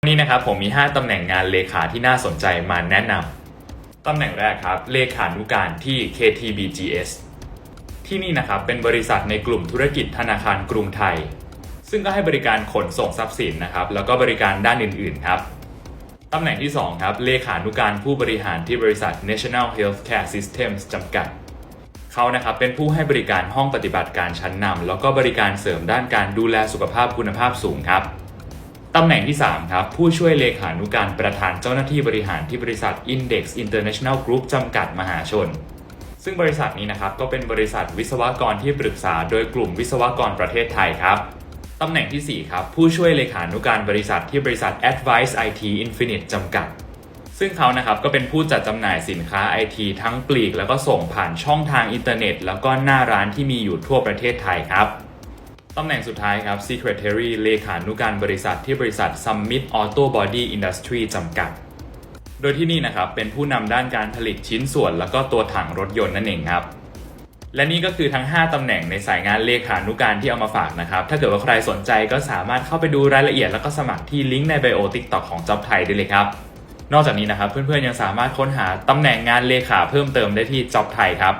วันนี้นะครับผมมี 5 ตำแหน่งงานเลขาที่น่าสนใจมาแนะนำ ตำแหน่งแรกครับ เลขานุการที่ KTBGS ที่นี่นะครับเป็นบริษัทในกลุ่มธุรกิจธนาคารกรุงไทย ซึ่งก็ให้บริการขนส่งทรัพย์สินนะครับ แล้วก็บริการด้านอื่นๆครับ ตำแหน่งที่ 2 ครับ เลขานุการผู้บริหารที่บริษัท National Healthcare Systems จำกัด เขานะครับเป็นผู้ให้บริการห้องปฏิบัติการชั้นนำแล้วก็บริการเสริมด้านการดูแลสุขภาพคุณภาพสูงครับ ตำแหน่งที่ 3 ครับ ผู้ช่วยเลขานุการประธานเจ้าหน้าที่บริหารที่บริษัท Index International Group จำกัดมหาชน ซึ่งบริษัทนี้นะครับก็เป็นบริษัทวิศวกรที่ปรึกษาโดยกลุ่มวิศวกรประเทศไทยครับตำแหน่งทีสี่ 4 ครับ ผู้ช่วยเลขานุการบริษัทที่บริษัท Advice IT Infinite จำกัด ซึ่งเขานะครับก็เป็นผู้จัดจำหน่ายสินค้า IT ทั้งปลีก แล้วก็ส่งผ่านช่องทางอินเทอร์เน็ต แล้วก็หน้าร้านที่มีอยู่ทั่วประเทศไทยครับ ตำแหน่งสุดท้ายครับ Secretary เลขานุการบริษัทที่บริษัท Summit Auto Body Industry จำกัด โดยที่นี่นะครับเป็นผู้นำด้านการผลิตชิ้นส่วน แล้วก็ตัวถังรถยนต์นั่นเองครับ และนี่ก็คือทั้ง 5ตำแหน่งในสายงานเลขานุการที่เอามาฝากนะครับ ถ้าเกิดว่าใครสนใจก็สามารถเข้าไปดูรายละเอียดแล้วก็สมัครที่ลิงก์ในไบโอ TikTok ของ Job ไทยได้เลยครับ นอกจากนี้นะครับเพื่อนๆยังสามารถค้นหาตำแหน่งงานเลขาเพิ่มเติมได้ที่ Job ไทยครับ